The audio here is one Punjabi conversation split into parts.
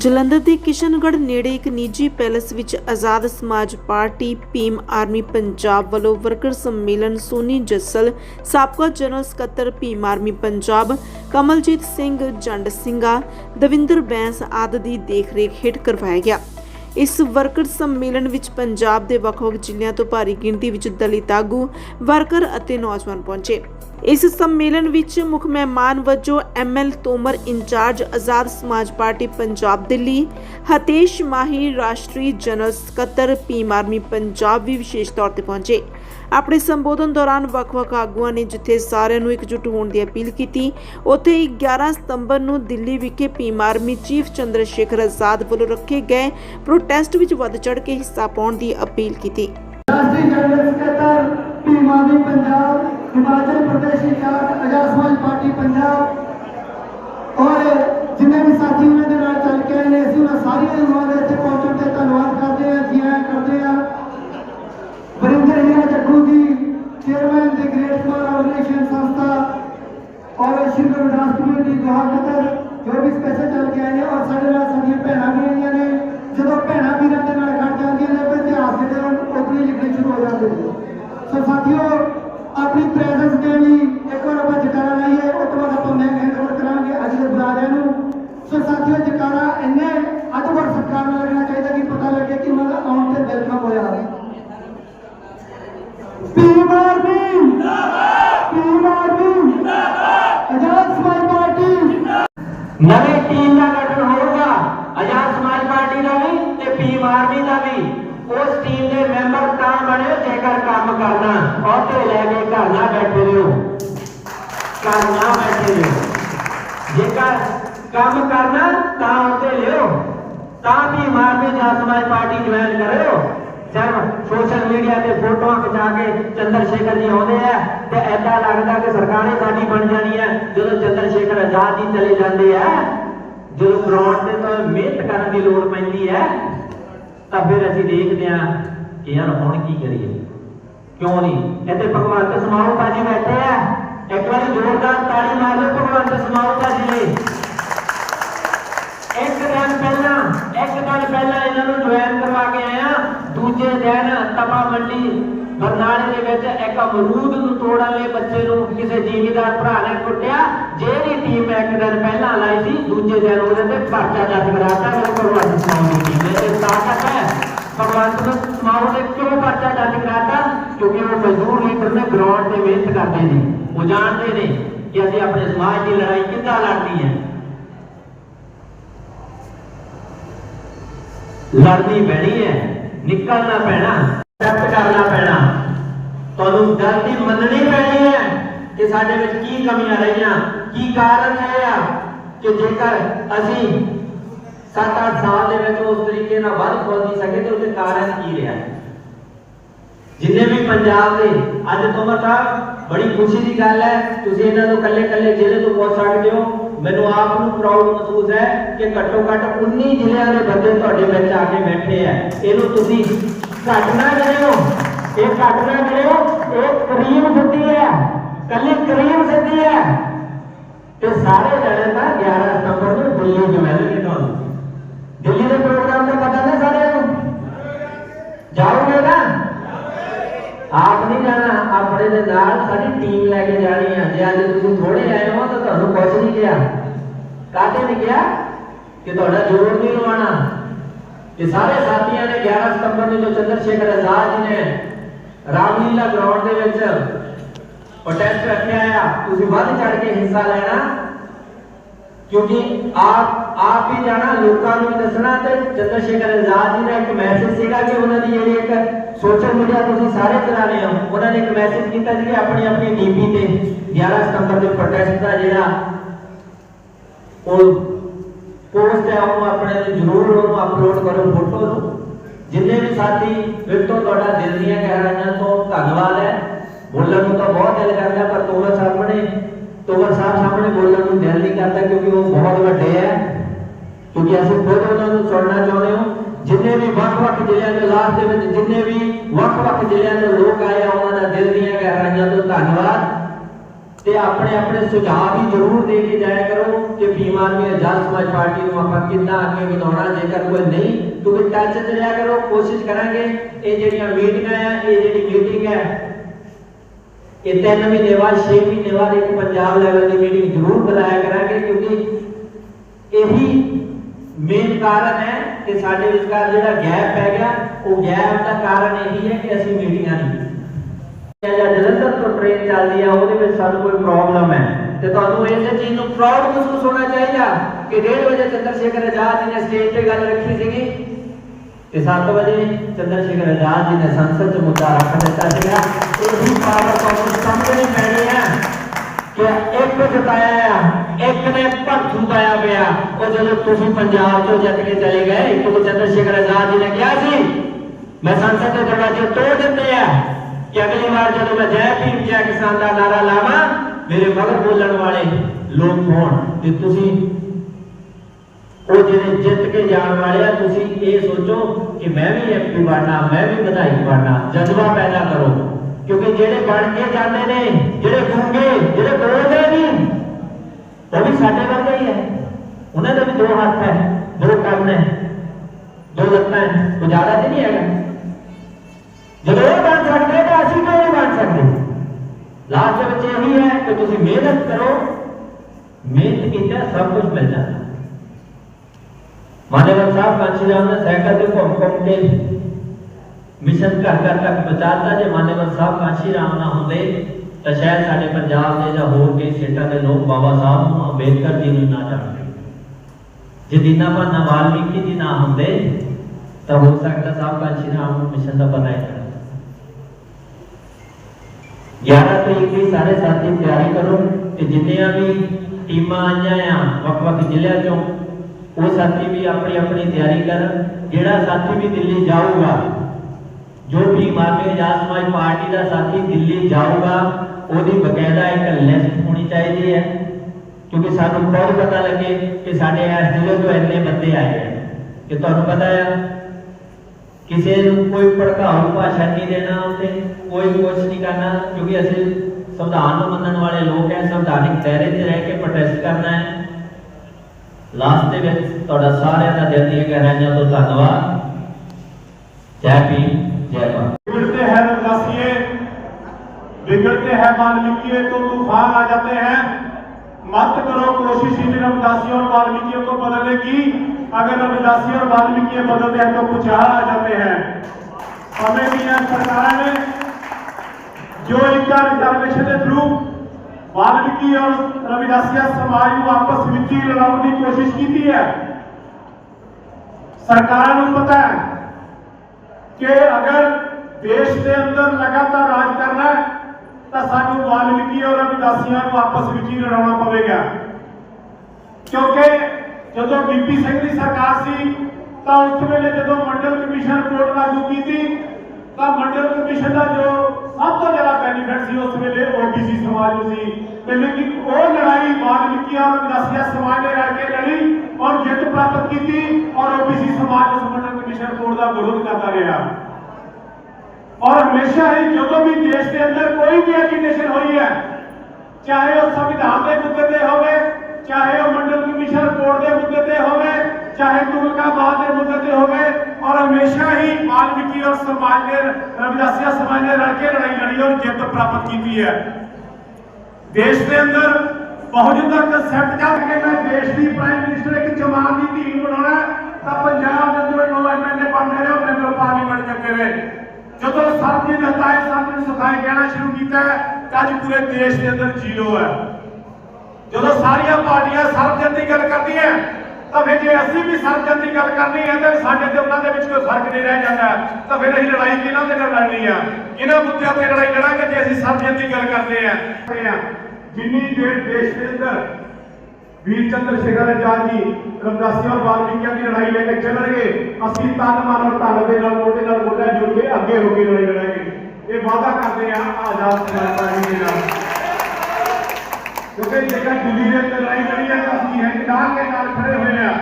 ਜਲੰਧਰ ਦੇ ਕਿਸ਼ਨਗੜ੍ਹ ਨੇੜੇ ਇੱਕ ਨਿੱਜੀ ਪੈਲੇਸ ਵਿੱਚ ਆਜ਼ਾਦ ਸਮਾਜ ਪਾਰਟੀ, ਭੀਮ ਆਰਮੀ ਪੰਜਾਬ ਵੱਲੋਂ ਵਰਕਰ ਸੰਮੇਲਨ ਸੋਨੀ ਜੱਸਲ, ਸਾਬਕਾ ਜਨਰਲ ਸਕੱਤਰ ਭੀਮ ਆਰਮੀ ਪੰਜਾਬ, ਕਮਲਜੀਤ ਸਿੰਘ ਜੰਡ ਸਿੰਘਾ, ਦਵਿੰਦਰ ਬੈਂਸ ਆਦਿ ਦੀ ਦੇਖਰੇਖ ਹੇਠ ਕਰਵਾਇਆ ਗਿਆ। ਇਸ ਵਰਕਰ ਸੰਮੇਲਨ ਵਿੱਚ ਪੰਜਾਬ ਦੇ ਵੱਖ-ਵੱਖ ਜ਼ਿਲ੍ਹਿਆਂ ਤੋਂ ਭਾਰੀ ਗਿਣਤੀ ਵਿੱਚ ਦਲਿਤ ਆਗੂ, ਵਰਕਰ ਅਤੇ ਨੌਜਵਾਨ ਪਹੁੰਚੇ। ਇਸ ਸੰਮੇਲਨ ਵਿੱਚ ਮੁੱਖ ਮਹਿਮਾਨ ਵਜੋਂ ML Tomar in charge Azad Samaj Party Punjab Delhi, Hitesh Mahi ਰਾਸ਼ਟਰੀ ਜਨਰਲ ਸਕੱਤਰ ਭੀਮ ਆਰਮੀ ਪੰਜਾਬ ਵੀ ਵਿਸ਼ੇਸ਼ ਤੌਰ ਤੇ ਪਹੁੰਚੇ। ਆਪਣੇ ਸੰਬੋਧਨ ਦੌਰਾਨ ਵੱਖ-ਵੱਖ ਆਗੂਆਂ ਨੇ ਜਿੱਥੇ ਸਾਰਿਆਂ ਨੂੰ ਇਕਜੁੱਟ ਹੋਣ ਦੀ ਅਪੀਲ ਕੀਤੀ, ਉੱਥੇ ਹੀ 11 ਸਤੰਬਰ ਨੂੰ ਦਿੱਲੀ ਵਿਖੇ ਭੀਮ ਆਰਮੀ ਚੀਫ ਚੰਦਰ ਸ਼ੇਖਰ ਆਜ਼ਾਦ ਵੱਲੋਂ ਰੱਖੇ ਗਏ ਪ੍ਰੋਟੈਸਟ ਵਿੱਚ ਵੱਧ ਚੜ੍ਹ ਕੇ ਹਿੱਸਾ ਪਾਉਣ ਦੀ ਅਪੀਲ ਕੀਤੀ। ਰਾਸ਼ਟਰੀ ਜਨਰਲ ਸਕੱਤਰ ਭੀਮਾਨੀ Punjab Himachal Pradesh in charge Azad Samaj Party Punjab. ਔਰ ਜਿੰਨੇ ਵੀ ਸਾਥੀ ਉਹਨਾਂ ਦੇ ਨਾਲ ਚੱਲ ਕੇ ਆਏ ਨੇ, ਅਸੀਂ ਉਹਨਾਂ ਸਾਰੀਆਂ ਨੂੰ ਦੇ ਇੱਥੇ ਪਹੁੰਚਣ ਤੇ ਧੰਨਵਾਦ ਕਰਦੇ ਹਾਂ, ਜੀ ਆਇਆਂ ਕਰਦੇ ਹਾਂ। Varinder Hira Jaggu ji chairman the Great Small Organisation ਸੰਸਥਾ ਔਰ ਸ਼੍ਰੀ ਗੁਰੂ ਰਵਿਦਾਸ ਕਮਿਊਨਿਟੀ ਗੁਹਾਰ ਕਤਰ ਜੋ ਵੀ ਸਪੈਸ਼ਲ ਚੱਲ ਕੇ ਆਏ ਨੇ, ਔਰ ਸਾਡੇ ਨਾਲ ਸਾਡੀਆਂ ਭੈਣਾਂ ਵੀ ਆਈਆਂ ਨੇ। ਜਦੋਂ ਭੈਣਾਂ ਵੀਰਾਂ ਦੇ ਨਾਲ ਖੜ ਜਾਂਦੀਆਂ ਨੇ, ਫਿਰ ਇਤਿਹਾਸ ਜਿਹੜੇ ਉਹ ਉਤਨੀ ਲਿਖਣੇ ਸ਼ੁਰੂ ਹੋ ਜਾਂਦੇ ਨੇ। ਸੋ ਸਾਥੀਓ ਆਪਣੀ ਪ੍ਰੈਜ਼ੈਂਸ ਦੇ ਲਈ ਇੱਕ ਵਾਰ ਆਪਾਂ ਜਕਾਰਾ ਲਾਈਏ ਉਸ ਤੋਂ ਬਾਅਦ ਆਪਾਂ ਮੈਂ ਹੈਂਡਓਵਰ ਕਰਾਂਗੇ ਅੱਜ ਦੇ ਬੁਲਾਰਿਆਂ ਨੂੰ। ਸੋ ਸਾਥੀਓ, ਜਕਾਰਾ ਇੰਨੇ ਅੱਜ ਬੜ ਸਤਿਕਾਰ ਨਾਲ ਲੱਗਣਾ ਚਾਹੀਦਾ ਕਿ ਪਤਾ ਲੱਗੇ ਕਿ ਉਹਨਾਂ ਦਾ ਆਉਣ ਤੇ ਵੈਲਕਮ ਹੋਇਆ Bhim Army Bhim Army Azad Samaj Party! ਨਵੀਂ ਟੀਮ ਦਾ ਗਠਨ ਹੋਊਗਾ। ਆਜ਼ਾਦ ਸਮਾਜ ਪਾਰਟੀ ਦਾ ਵੀ ਤੇ ਭੀਮ ਆਰਮੀ ਦਾ ਵੀ। ਉਸ ਟੀਮ ਦੇ ਮੈਂਬਰ ਤਾਂ ਬਣਿਓ ਜੇਕਰ ਕੰਮ ਕਰਨਾ, ਅਹੁਦੇ ਲੈ ਕੇ ਘਰ ਨਾ ਬੈਠੇ ਰਹੋ। ਘਰ ਨਾ ਬੈਠੇ ਰਹੋ। ਜੇਕਰ ਕੰਮ ਕਰਨਾ, ਤਾਂ ਅਹੁਦੇ ਲਿਓ। ਤਾਂ Bhim Army Azad Samaj party join ਕਰਿਓ। ਸਿਰਫ ਸੋਸ਼ਲ ਮੀਡੀਆ ਤੇ ਫੋਟੋਆਂ ਖਿਚਾ ਕੇ ਚੰਦਰ ਸ਼ੇਖਰ ਜੀ ਆਉਂਦੇ ਆ ਤੇ ਐਦਾਂ ਲੱਗਦਾ ਕਿ ਸਰਕਾਰੇ ਸਾਡੀ ਬਣ ਜਾਣੀ ਹੈ ਜਦੋਂ ਚੰਦਰ ਸ਼ੇਖਰ ਆਜ਼ਾਦ ਜੀ ਚਲੇ ਜਾਂਦੇ ਆ, ਜਦੋਂ ਗਰਾਊਂਡ ਤੇ ਤਾਂ ਮਿਹਨਤ ਕਰਨ ਦੀ ਲੋੜ ਪੈਂਦੀ ਹੈ ਤਾਂ ਫਿਰ ਅਸੀਂ ਦੇਖਦੇ ਆ ਕਿ ਯਾਰ ਹੁਣ ਕੀ ਕਰੀਏ। ਕਿਉਂ ਨਹੀਂ? ਇੱਥੇ ਭਗਵੰਤ ਸਮਾਉ ਭਾਜੀ ਬੈਠੇ ਆ। ਇੱਕ ਵਾਰੀ ਜ਼ੋਰਦਾਰ ਤਾੜੀ ਮਾਰ ਲਓ ਭਗਵੰਤ ਸਮਾਉ ਭਾਜੀ ਲਈ ਇੱਕ ਦਿਨ ਪਹਿਲਾਂ, ਇੱਕ ਦਿਨ ਪਹਿਲਾਂ ਇਹਨਾਂ ਨੂੰ ਜੁਆਇਨ ਕਰਵਾ ਕੇ ਆਇਆ ਦੂਜੇ ਦਿਨ ਤਪਾ ਮੰਡੀ ਬਰਨਾਲੇ ਦੇ ਵਿੱਚ ਇੱਕ ਅਮਰੂਦ ਨੂੰ ਤੋੜਨ ਲਈ ਬੱਚੇ ਨੂੰ ਕਿਸੇ ਜ਼ਿਮੀਦਾਰ ਭਰਾ ਨੇ ਕੁੱਟਿਆ, ਜਿਹੜੀ ਟੀਮ ਇੱਕ ਦਿਨ ਪਹਿਲਾਂ ਲਾਈ ਸੀ, ਦੂਜੇ ਦਿਨ ਉਹਦੇ ਤੇ ਪਰਚਾ ਦਰਜ ਕਰਾਤਾ, ਮੇਰੇ ਭਗਵੰਤ ਸਮਾਉ ਦੀ ਟੀਮ ਦੇ ਤਾਕਤ ਹੈ। ਭਗਵੰਤ ਸਮਾਉ ਨੇ ਕਿਉਂ ਪਰਚਾ ਦਰਜ ਕਰਾਤਾ? ਕਿਉਂਕਿ ਉਹ ਮਜ਼ਦੂਰ ਲੀਡਰ ਨੇ ਗਰਾਊਂਡ ਤੇ ਮਿਹਨਤ ਕਰਦੇ ਨੇ। ਉਹ ਜਾਣਦੇ ਨੇ ਕਿ ਅਸੀਂ ਆਪਣੇ ਸਮਾਜ ਦੀ ਲੜਾਈ ਕਿੱਦਾਂ ਲੜਨੀ ਹੈ। ਲੜਨੀ ਪੈਣੀ ਹੈ। ਨਿਕਲਣਾ ਪੈਣਾ। ਐਕਸੈਪਟ ਕਰਨਾ ਪੈਣਾ। ਤੁਹਾਨੂੰ ਗਲਤੀ ਮੰਨਣੀ ਪੈਣੀ ਹੈ ਕਿ ਸਾਡੇ ਵਿੱਚ ਕੀ ਕਮੀਆਂ ਰਹੀਆਂ, ਕੀ ਕਾਰਨ ਇਹ ਆ ਕਿ ਜੇਕਰ ਅਸੀਂ 7-8 ਸਾਲ ਦੇ ਵਿੱਚ ਉਸ ਤਰੀਕੇ ਨਾਲ ਵੱਧ ਫੁੱਲ ਨਹੀਂ ਸਕੇ ਤੇ ਉਹਦੇ ਕਾਰਨ ਕੀ ਰਿਹਾ? ਜਿੰਨੇ ਵੀ ਪੰਜਾਬ ਦੇ, ਅੱਜ ਤੋਮਰ ਸਾਹਿਬ ਬੜੀ ਖੁਸ਼ੀ ਦੀ ਗੱਲ ਹੈ, ਤੁਸੀਂ ਇਹਨਾਂ ਤੋਂ ਕੱਲੇ ਕੱਲੇ ਜ਼ਿਲ੍ਹੇ ਤੋਂ ਪੁੱਛ ਸਕਦੇ ਹੋ ਮੈਨੂੰ ਆਪ ਨੂੰ ਪ੍ਰਾਊਡ ਮਹਿਸੂਸ ਹੈ ਕਿ ਘੱਟੋ ਘੱਟ 19 ਜ਼ਿਲ੍ਹਿਆਂ ਦੇ ਬੰਦੇ ਤੁਹਾਡੇ ਵਿੱਚ ਆ ਕੇ ਬੈਠੇ ਆ ਇਹਨੂੰ ਤੁਸੀਂ ਘੱਟ ਨਾ ਗਿਣਿਓ ਇਹ ਘੱਟ ਨਾ ਗਿਣਿਓ ਇਹ ਕਰੀਮ ਸਿੱਧੀ ਹੈ ਕੱਲੀ ਕਰੀਮ ਸਿੱਧੀ ਹੈ ਤੇ ਸਾਰੇ ਜਣੇ ਤਾਂ 11 ਸਤੰਬਰ ਨੂੰ ਦਿੱਲੀ ਚ ਮਿਲਣਗੇ ਤੁਹਾਨੂੰ ਦਿੱਲੀ ਦੇ ਪ੍ਰੋਗਰਾਮ ਦਾ ਪਤਾ ਨਾ ਸਾਰਿਆਂ ਨੂੰ ਜਾਓਗੇ ਨਾ ਆਪ ਨਹੀਂ ਜਾਣਾ ਆਪਣੇ ਦੇ ਨਾਲ ਸਾਡੀ ਟੀਮ ਲੈ ਕੇ ਜਾਣੀ ਆ। ਜੇ ਅੱਜ ਤੁਸੀਂ ਥੋੜੇ ਆਏ ਹੋ ਤਾਂ ਤੁਹਾਨੂੰ ਕੁਝ ਨਹੀਂ ਕਿਹਾ। ਕਾਹਤੇ ਨਹੀਂ ਕਿਹਾ? ਕਿ ਤੁਹਾਡਾ ਜ਼ੋਰ ਨਹੀਂ ਲਵਾਣਾ ਇਹ ਸਾਰੇ ਸਾਥੀਆਂ ਨੇ 11 ਸਤੰਬਰ ਨੂੰ ਜੋ ਚੰਦਰ ਸ਼ੇਖਰ ਆਜ਼ਾਦ ਜੀ ਨੇ ਰਾਮਲੀਲਾ ਗਰਾਊਂਡ ਦੇ ਵਿੱਚ ਪ੍ਰੋਟੈਸਟ ਰੱਖਿਆ ਆ, ਤੁਸੀਂ ਵੱਧ ਚੜ ਕੇ ਹਿੱਸਾ ਲੈਣਾ। ਕਿਉਂਕਿ ਆਪ ਆਪ ਵੀ ਜਾਣਾ ਲੋਕਾਂ ਨੂੰ ਵੀ ਦੱਸਣਾ ਤੇ ਚੰਦਰ ਸ਼ੇਖਰ ਆਜ਼ਾਦ ਜੀ ਦਾ ਇੱਕ ਮੈਸੇਜ ਸੀਗਾ ਕਿ ਉਹਨਾਂ ਦੀ ਜਿਹੜੀ ਇੱਕ ਸੋਸ਼ਲ ਮੀਡੀਆ ਤੁਸੀਂ ਸਾਰੇ ਚਲਾਣੇ ਹੋ ਉਹਨਾਂ ਨੇ ਇੱਕ ਮੈਸੇਜ ਕੀਤਾ ਸੀ ਕਿ ਆਪਣੀ ਆਪਣੀ ਡੀਪੀ ਤੇ 11 ਸਤੰਬਰ ਦੇ ਪ੍ਰੋਟੈਸਟ ਦਾ ਜਿਹੜਾ ਉਹ ਪੋਸਟ ਹੈ ਉਹ ਆਪਣੇ ਤੇ ਜ਼ਰੂਰ ਉਹਨੂੰ ਅਪਲੋਡ ਕਰੋ ਫੋਟੋ ਨੂੰ ਜਿੰਨੇ ਵੀ ਸਾਥੀ ਫਿਰ ਤੋਂ ਤੁਹਾਡਾ ਦਿਲ ਦੀਆਂ ਗਹਿਰਾਈਆਂ ਤੋਂ ਧੰਨਵਾਦ ਹੈ ਬੋਲਣ ਨੂੰ ਤਾਂ ਬਹੁਤ ਦਿਲ ਕਰਦਾ ਪਰ ਤੋਮਰ ਸਾਹਮਣੇ ਵੱਡੇ ਹੈ ਕਿਉਂਕਿ ਅਸੀਂ ਖੁਦ ਉਹਨਾਂ ਨੂੰ ਸੁਣਨਾ ਚਾਹੁੰਦੇ ਹਾਂ ਜਿੰਨੇ ਵੀ ਵੱਖ-ਵੱਖ ਜ਼ਿਲ੍ਹਿਆਂ ਦੇ ਲਾਸਟ ਦੇ ਵਿੱਚ ਜਿੰਨੇ ਵੀ ਵੱਖ-ਵੱਖ ਜ਼ਿਲ੍ਹਿਆਂ ਦੇ ਲੋਕ ਆਏ ਆ, ਉਹਨਾਂ ਦਾ ਦਿਲ ਦੀਆਂ ਗਹਿਰਾਈਆਂ ਤੋਂ ਧੰਨਵਾਦ ਤੇ ਆਪਣੇ ਆਪਣੇ ਸੁਝਾਅ ਵੀ ਜ਼ਰੂਰ ਦੇ ਕੇ ਜਾਇਆ ਕਰੋ ਕਿ ਭੀਮ ਆਰਮੀ ਆਜ਼ਾਦ ਸਮਾਜ ਪਾਰਟੀ ਨੂੰ ਆਪਾਂ ਕਿੰਨਾ ਅੱਗੇ ਵਧਾਉਣਾ ਜੇਕਰ ਕੋਈ ਨਹੀਂ ਤੁਸੀਂ ਟੱਚ 'ਚ ਰਿਹਾ ਕਰੋ ਕੋਸ਼ਿਸ਼ ਕਰਾਂਗੇ ਇਹ ਜਿਹੜੀਆਂ ਮੀਟਿੰਗਾਂ ਆ ਇਹ ਜਿਹੜੀ ਮੀਟਿੰਗ ਹੈ ਇਹ ਤਿੰਨ ਮਹੀਨੇ ਬਾਅਦ 6 ਮਹੀਨੇ ਬਾਅਦ ਇੱਕ ਪੰਜਾਬ ਲੈਵਲ ਦੀ ਮੀਟਿੰਗ ਜ਼ਰੂਰ ਬੁਲਾਇਆ ਕਰਾਂਗੇ ਕਿਉਂਕਿ ਇਹੀ ਮੇਨ ਕਾਰਨ ਹੈ ਕਿ ਸਾਡੇ ਵਿਚਕਾਰ ਜਿਹੜਾ ਗੈਪ ਪੈ ਗਿਆ, ਉਹ ਗੈਪ ਦਾ ਕਾਰਨ ਇਹੀ ਹੈ ਕਿ ਅਸੀਂ ਮੀਟਿੰਗਾਂ ਨਹੀਂ ਜਾਂ ਜਲੰਧਰ ਤੋਂ ਟ੍ਰੇਨ ਚੱਲਦੀ ਆ, ਉਹਦੇ ਵਿੱਚ ਸਾਨੂੰ ਕੋਈ ਪ੍ਰੋਬਲਮ ਹੈ। ਤੇ ਤੁਹਾਨੂੰ ਇਸੇ ਚੀਜ਼ ਨੂੰ ਪ੍ਰਾਊਡ ਮਹਿਸੂਸ ਹੋਣਾ ਚਾਹੀਦਾ ਕਿ 1:30 ਵਜੇ ਚੰਦਰ ਸ਼ੇਖਰ ਆਜ਼ਾਦ ਜੀ ਨੇ ਸਟੇਜ ਤੇ ਗੱਲ ਰੱਖੀ ਸੀਗੀ। ਤੇ 7 ਵਜੇ ਚੰਦਰ ਸ਼ੇਖਰ ਆਜ਼ਾਦ ਜੀ ਨੇ ਸੰਸਦ 'ਚ ਮੁੱਦਾ ਰੱਖ ਦਿੱਤਾ ਸੀਗਾ। ਇਹੀ ਪਾਵਰ ਤੁਹਾਨੂੰ ਸਮਝਣੀ ਪੈਣੀ ਹੈ ਕਿ ਇੱਕ ਜਿਤਾਇਆ ਆ ਇੱਕ ਨੇ ਭੱਥੂ ਪਾਇਆ ਪਿਆ ਉਹ ਜਦੋਂ ਤੁਸੀਂ ਪੰਜਾਬ ਤੋਂ ਜਿੱਤ ਕੇ ਚਲੇ ਗਏ ਕਿਉਂਕਿ ਚੰਦਰ ਸ਼ੇਖਰ ਆਜ਼ਾਦ ਜੀ ਨੇ ਕਿਹਾ ਸੀ ਮੈਂ ਸੰਸਦ ਦੇ ਦਰਵਾਜ਼ੇ ਤੋੜ ਦਿੱਤੇ ਆ ਕਿ ਅਗਲੀ ਵਾਰ ਜਦੋਂ ਮੈਂ ਜੈ ਭੀਮ ਜੈ ਕਿਸਾਨ ਦਾ ਨਾਰਾ ਲਾਵਾਂ ਮੇਰੇ ਮਗਰ ਬੋਲਣ ਵਾਲੇ ਲੋਕ ਹੋਣ ਤੇ ਤੁਸੀਂ ਉਹ ਜਿਹੜੇ ਜਿੱਤ ਕੇ ਜਾਣ ਵਾਲੇ ਆ ਤੁਸੀਂ ਇਹ ਸੋਚੋ ਕਿ ਮੈਂ ਵੀ ਐਮਪੀ ਬਣਨਾ ਮੈਂ ਵੀ ਵਿਧਾਇਕ ਬਣਨਾ ਜਜ਼ਬਾ ਪੈਦਾ ਕਰੋ ਕਿਉਂਕਿ ਜਿਹੜੇ ਬਣ ਕੇ ਜਾਂਦੇ ਨੇ ਜਿਹੜੇ ਗੂੰਗੇ ਜਿਹੜੇ ਬੋਲਦੇ ਨਹੀਂ ਉਹ ਵੀ ਸਾਡੇ ਵਰਗੇ ਹੀ ਹੈ ਉਹਨਾਂ ਦੇ ਵੀ ਦੋ ਹੱਥ ਹੈ ਦੋ ਕੰਨ ਹੈ ਦੋ ਲੱਤਾਂ ਹੈ ਉਹ ਜ਼ਿਆਦਾ ਤੇ ਨਹੀਂ ਹੈਗਾ ਜਦੋਂ ਇਹ ਬਣ ਸਕਦੇ ਤਾਂ ਅਸੀਂ ਕਿਉਂ ਨਹੀਂ ਬਣ ਸਕਦੇ ਲਾਸਟ ਵਿੱਚ ਇਹੀ ਹੈ ਕਿ ਤੁਸੀਂ ਮਿਹਨਤ ਕਰੋ ਮਿਹਨਤ ਕੀਤਾ ਸਭ ਕੁਝ ਮਿਲ ਜਾਂਦਾ ਮਾਨਵ ਸਾਹਿਬ ਕਾਂਚੀ ਰਾਮ ਨੇ ਸਾਈਕਲ ਤੇ ਘੁੰਮ ਘੁੰਮ ਕੇ ਮਿਸ਼ਨ ਘਰ ਘਰ ਤੱਕ ਪਹੁੰਚਾਤਾ ਜੇ ਮਾਨਵ ਸਾਹਿਬ ਕਾਂਚੀ ਰਾਮ ਨਾ ਹੁੰਦੇ ਤਾਂ ਸ਼ਾਇਦ ਸਾਡੇ ਪੰਜਾਬ ਦੇ ਜਾਂ ਹੋਰ ਕਈ ਸਟੇਟਾਂ ਦੇ ਲੋਕ ਬਾਬਾ ਸਾਹਿਬ ਨੂੰ ਅੰਬੇਦਕਰ ਜੀ ਨੂੰ ਨਾ ਜਾਣਦੇ ਜੇ ਦੀਨਾ ਭਾਨਾ ਵਾਲਮੀਕੀ ਜੀ ਨਾ ਹੁੰਦੇ ਤਾਂ ਹੋ ਸਕਦਾ ਸਾਹਿਬ ਕਾਂਚੀ ਰਾਮ ਨੂੰ ਮਿਸ਼ਨ ਦਾ ਪਤਾ ਹੀ ਨਹੀਂ 11 ਤਰੀਕ ਦੀ ਸਾਰੇ ਸਾਥੀ ਤਿਆਰੀ ਕਰੋ ਤੇ ਜਿੰਨੀਆਂ ਵੀ ਟੀਮਾਂ ਆਈਆਂ ਆ ਵੱਖ-ਵੱਖ ਜ਼ਿਲ੍ਹਿਆਂ ਚੋਂ ਉਹ ਸਾਥੀ ਵੀ ਆਪਣੀ ਆਪਣੀ ਤਿਆਰੀ ਕਰਨ ਜਿਹੜਾ ਸਾਥੀ ਵੀ ਦਿੱਲੀ ਜਾਊਗਾ ਜੋ ਵੀ ਮਾਰਮੀ ਆਜ਼ਾਦ ਸਮਾਜ ਪਾਰਟੀ ਦਾ ਸਾਥੀ ਦਿੱਲੀ ਜਾਊਗਾ ਉਹਦੀ ਬਕਾਇਦਾ ਇੱਕ ਲਿਸਟ ਹੋਣੀ ਚਾਹੀਦੀ ਹੈ ਕਿਉਂਕਿ ਸਾਨੂੰ ਬਹੁਤ ਪਤਾ ਲੱਗੇ ਕਿ ਸਾਡੇ ਇਸ ਜ਼ਿਲ੍ਹੇ ਤੋਂ ਇੰਨੇ ਬੰਦੇ ਆਏ ਹੈ ਕਿ ਤੁਹਾਨੂੰ ਪਤਾ ਹੈ ਕਿਸੇ ਨੂੰ ਕੋਈ ਭੜਕਾਊ ਭਾਸ਼ਾ ਨਹੀਂ ਦੇਣਾ ਉੱਥੇ ਕੋਈ ਕੁਝ ਨਹੀਂ ਕਰਨਾ ਕਿਉਂਕਿ ਅਸੀਂ ਸੰਵਿਧਾਨ ਨੂੰ ਮੰਨਣ ਵਾਲੇ ਲੋਕ ਹੈ ਸੰਵਿਧਾਨਿਕ ਦਾਇਰੇ 'ਚ ਰਹਿ ਕੇ ਪ੍ਰੋਟੈਸਟ ਕਰਨਾ ਹੈ ਲਾਸਟ ਦੇ ਵਿੱਚ ਤੁਹਾਡਾ ਸਾਰਿਆਂ ਦਾ ਦਿਲ ਦੀਆਂ ਗਹਿਰਾਈਆਂ ਤੋਂ ਧੰਨਵਾਦ ਜੈ ਭੀਮ ਜੈ ਭਾਰਤ तो बिगड़ते हैं नदासिए बिगड़ते हैं वाल्मीकि तो तूफ़ान आ जाते हैं। मत करो कोशिश रविदासी और वाल्मीकियों को बदलने की। अगर रविदासी और वाल्मीकि बदलते हैं तो कुछ आ जाते हैं। हमें भी यहाँ सरकार ने जो इनका रिजर्वेशन के थ्रू वाल्मीकि और रविदासिया समाज को आपस विच लड़ाने की कोशिश की थी। है सरकार पता है ਕਿ ਅਗਰ ਦੇਸ਼ ਦੇ ਅੰਦਰ ਲਗਾਤਾਰ ਰਾਜ ਕਰਨਾ ਹੈ, ਤਾਂ ਸਾਨੂੰ ਵਾਲਮੀਕੀ ਔਰ ਰਵਿਦਾਸੀਆਂ ਨੂੰ ਆਪਸ ਵਿੱਚ ਹੀ ਲੜਾਉਣਾ ਪਵੇਗਾ। ਕਿਉਂਕਿ ਜਦੋਂ ਬੀਪੀ ਸਿੰਘ ਦੀ ਸਰਕਾਰ ਸੀ, ਤਾਂ ਉਸ ਵੇਲੇ ਜਦੋਂ ਮੰਡਲ ਕਮਿਸ਼ਨ ਰਿਪੋਰਟ ਲਾਗੂ ਕੀਤੀ, ਤਾਂ ਮੰਡਲ ਕਮਿਸ਼ਨ ਦਾ ਜੋ ਸਭ ਤੋਂ ਜ਼ਿਆਦਾ ਬੈਨੀਫਿਟ ਸੀ ਉਸ ਵੇਲੇ ਓਬੀਸੀ ਸਮਾਜ ਨੂੰ ਸੀ ਤੇ ਲੇਕਿਨ ਉਹ ਲੜਾਈ ਵਾਲਮੀਕੀ ਔਰ ਰਵਿਦਾਸੀਆ ਸਮਾਜ ਨੇ ਰਲ ਕੇ ਲੜੀ ਔਰ ਜਿੱਤ ਪ੍ਰਾਪਤ ਕੀਤੀ ਔਰ ਓਬੀਸੀ ਸਮਾਜ ਉਸ ਮੰਡਲ ਕਮਿਸ਼ਨ ਰਿਪੋਰਟ ਦਾ ਵਿਰੋਧ ਕਰਦਾ ਰਿਹਾ ਔਰ ਹਮੇਸ਼ਾ ਹੀ ਜਦੋਂ ਵੀ ਦੇਸ਼ ਦੇ ਅੰਦਰ ਕੋਈ ਵੀ ਐਜੀਟੇਸ਼ਨ ਹੋਈ ਹੈ ਚਾਹੇ ਉਹ ਸੰਵਿਧਾਨ ਦੇ ਮੁੱਦੇ ਤੇ ਹੋਵੇ ਚਾਹੇ ਉਹ ਮੰਡਲ ਕਮਿਸ਼ਨ ਰਿਪੋਰਟ ਦੇ ਮੁੱਦੇ ਤੇ ਹੋਵੇ ਚਾਹੇ ਤੁਗਲਕਾਬਾਦ ਦੇ ਮੁੱਦੇ ਤੇ ਹੋਵੇ, ਔਰ ਹਮੇਸ਼ਾ ਹੀ ਵਾਲਮੀਕੀ ਔਰ ਸਮਾਜ ਨੇ ਰਵਿਦਾਸੀਆ ਸਮਾਜ ਨੇ ਰਲ ਕੇ ਲੜਾਈ ਲੜੀ ਔਰ ਜਿੱਤ ਪ੍ਰਾਪਤ ਕੀਤੀ ਹੈ। ਦੇਸ਼ ਦੇ ਅੰਦਰ ਬਹੁਜਨ ਦਾ ਕਨਸੈਪਟ ਚੱਲ ਕੇ ਮੈਂ ਦੇਸ਼ ਦੀ ਪ੍ਰਾਈਮ ਮਿਨਿਸਟਰ ਇੱਕ ਜਵਾਨ ਦੀ ਧੀ ਨੂੰ ਬਣਾਉਣਾ ਤਾਂ ਪੰਜਾਬ ਦੇ ਅੰਦਰ ਨੋ ਐਮਐਲਏ ਬਣਦੇ ਰਹੇ ਮੈਂਬਰ ਪਾਰਲੀਮੈਂਟ ਚੱਕੇ ਰਹੇ। ਜਦੋਂ ਸਰਬਜੀਤ ਹਤਾਇ ਸਾਹਿਬ ਨੇ ਸੁਖਾਏ ਕਹਿਣਾ ਸ਼ੁਰੂ ਕੀਤਾ ਤਾਂ ਅੱਜ ਪੂਰੇ ਦੇਸ਼ ਦੇ ਅੰਦਰ ਜ਼ੀਰੋ ਹੈ। ਜਦੋਂ ਸਾਰੀਆਂ ਪਾਰਟੀਆਂ ਸਰਬਜਨ ਗੱਲ ਕਰਦੀਆਂ ਤਾਂ ਫਿਰ ਜੇ ਅਸੀਂ ਵੀ ਸਰਬਜਨ ਦੀ ਗੱਲ ਕਰਨੀ ਹੈ ਤਾਂ ਸਾਡੇ ਤੇ ਉਹਨਾਂ ਦੇ ਵਿੱਚ ਕੋਈ ਫ਼ਰਕ ਨਹੀਂ ਰਹਿ ਜਾਂਦਾ, ਤਾਂ ਫਿਰ ਅਸੀਂ ਲੜਾਈ ਕਿਹਨਾਂ ਦੇ ਨਾਲ ਲੜਨੀ ਆ? ਕਿਹਨਾਂ ਮੁੱਦਿਆਂ ਤੇ ਲੜਾਈ ਲੜਾਂਗੇ ਜੇ ਅਸੀਂ ਸਰਬਜਨ ਦੀ ਗੱਲ ਕਰਦੇ ਆ। ਜਿੰਨੀ ਦੇਰ ਦੇਸ਼ ਦੇ ਅੰਦਰ ਵੀਰ ਚੰਦਰ ਸ਼ੇਖਰ ਆਜ਼ਾਦ ਜੀ, ਰਮਦਾਸੀ ਔਰ ਵਾਲਮੀਕਿਆਂ ਦੀ ਲੜਾਈ ਲੈ ਕੇ ਚੱਲਣਗੇ, ਅਸੀਂ ਤਨ ਮਨ ਔਰ ਧਨ ਦੇ ਨਾਲ ਮੋਢੇ ਨਾਲ ਮੋਢਾ ਜੁੜ ਕੇ ਅੱਗੇ ਹੋ ਕੇ ਲੜਾਈ ਲੜਾਂਗੇ। ਇਹ ਵਾਅਦਾ ਕਰਦੇ ਆ ਆਜ਼ਾਦ ਸਮਾਜ ਪਾਰਟੀ ਦੇ ਨਾਲ। ਕਿਉਂਕਿ ਜੇਕਰ ਦਿੱਲੀ ਦੇ ਅੰਦਰ ਲੜਾਈ ਲੜੀ ਹੈ ਤਾਂ ਅਸੀਂ ਹਿੰਦੁਸਤਾਨ ਦੇ ਨਾਲ ਖੜੇ ਹੋਏ ਆ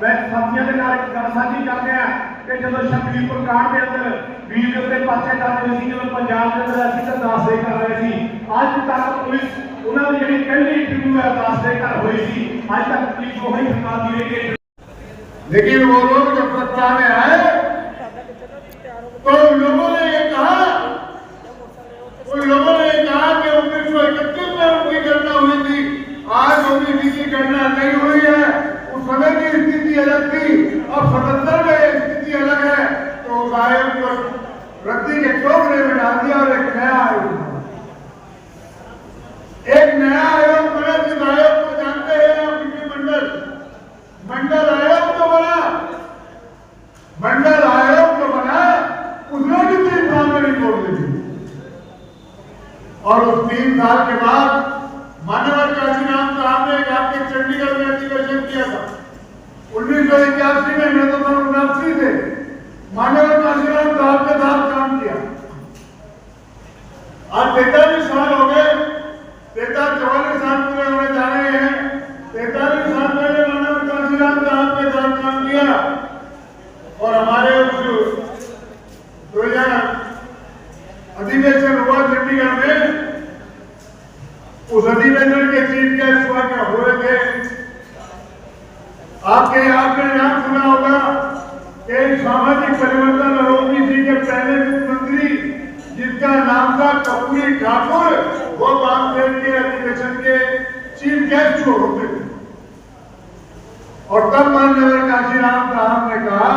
ਮੈਂ ਸਾਥੀਆਂ ਦੇ ਨਾਲ ਇੱਕ ਗੱਲ ਸਾਂਝੀ ਕਰਦੇ ਆ ਕਿ ਜਦੋਂ ਸ਼ਕਤੀਪੁਰ ਕਾਂਡ ਦੇ ਅੰਦਰ ਵੀਰ ਦੇ ਉੱਤੇ ਪਾਸੇ ਕਰਦੇ ਸੀ ਜਦੋਂ ਪੰਜਾਬ ਦੇ ਅੰਦਰ ਅਸੀਂ ਤਾਂ ਦਾਸੇ ਕਰ ਰਹੇ ਸੀ ਅੱਜ ਤੱਕ ਪੁਲਿਸ ਉਹਨਾਂ ਦੀ ਜਿਹੜੀ ਪਹਿਲੀ ਇੰਟਰਵਿਊ ਹੈ ਅਰਦਾਸ ਦੇ ਘਰ ਹੋਈ ਸੀ ਅੱਜ ਤੱਕ ਪੁਲਿਸ ਉਹ ਹੀ ਹੰਕਾਰ ਦੀ ਰਹੀ ਹੈ लेकिन वो लोग जब सत्ता में आए आज तैतालीस साल हो गए तैतालीस चौवालीस साल पूरे होने जा रहे हैं। तैतालीस साल पहले मानव काशीराम साहब के साथ काम किया और हमारे दो हज़ार अधिवेशन हुआ चंडीगढ़ में, उस अधिवेशन के चीफ गेस्ट हुआ क्या हो रहे थे? आपके आपने नाम सुना होगा कि सामाजिक परिवर्तन और ओबीसी के पहले मुख्यमंत्री जिसका नाम था कपूरी ठाकुर वो बामसेन के अधिवेशन के चीफ गेस्ट जो होते थे और तब मान्यवर काशीराम साहब ने कहा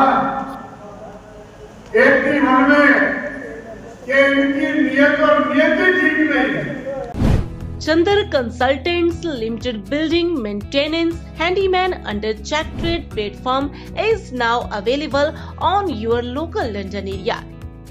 एक ही मन में कि इनकी नियत और नियति ठीक नहीं है Chandar Consultants Limited Building Maintenance Handyman under Check Trade platform is now available on your local London area.